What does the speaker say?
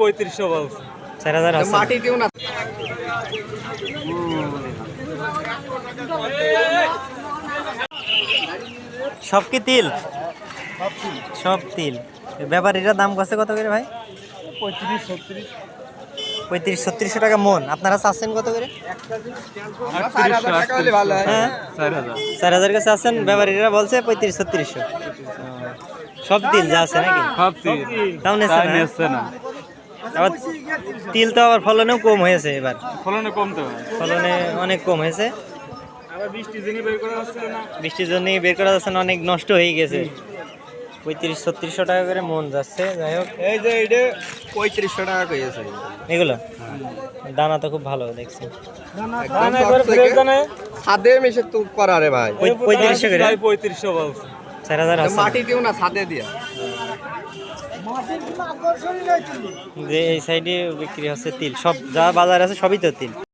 পঁয়ত্রিশশো বলছে। চার হাজার আছে। কেউ না। সব কি তিল? সব তিল। ব্যাপারীরা দাম কছে কত করে ভাই? পঁয়ত্রিশ ছত্রিশ। পঁয়ত্রিশ ছত্রিশশো টাকা মন। আপনারা চাচ্ছেন কত করে? চার হাজার টাকা হলে ভালো হয়। হ্যাঁ? চার হাজার কাছে আছেন ব্যাপারীরা বলছে পঁয়ত্রিশ ছত্রিশশো। সব তিল যা আছে নাকি? সব তিল। তাও নেছে না? আবার তিল তো আবার ফলনেও কম হয়েছে এবার। ফলনে কমতে হয় ফলনে অনেক কম হয়েছে। আবার বৃষ্টি জেনে বের করা যাচ্ছে না? বৃষ্টির জন্য বের করা যাচ্ছে না অনেক নষ্ট হয়ে গেছে। পঁয়ত্রিশ ছত্রিশশো টাকা করে মন যাচ্ছে যাই হোক। এই যে এটা পঁয়ত্রিশশো টাকা কইছে এগুলো? দানা তো খুব ভালো দেখছি। ছাদে মিশে তো করা রে ভাই। পঁয়ত্রিশশো করে? পঁয়ত্রিশশো বলছে। চার হাজার মাটি কেউ না ছাদে দিয়া। যে এই সাইডে বিক্রি হচ্ছে তিল। সব যা বাজার আছে সবই তো তিল।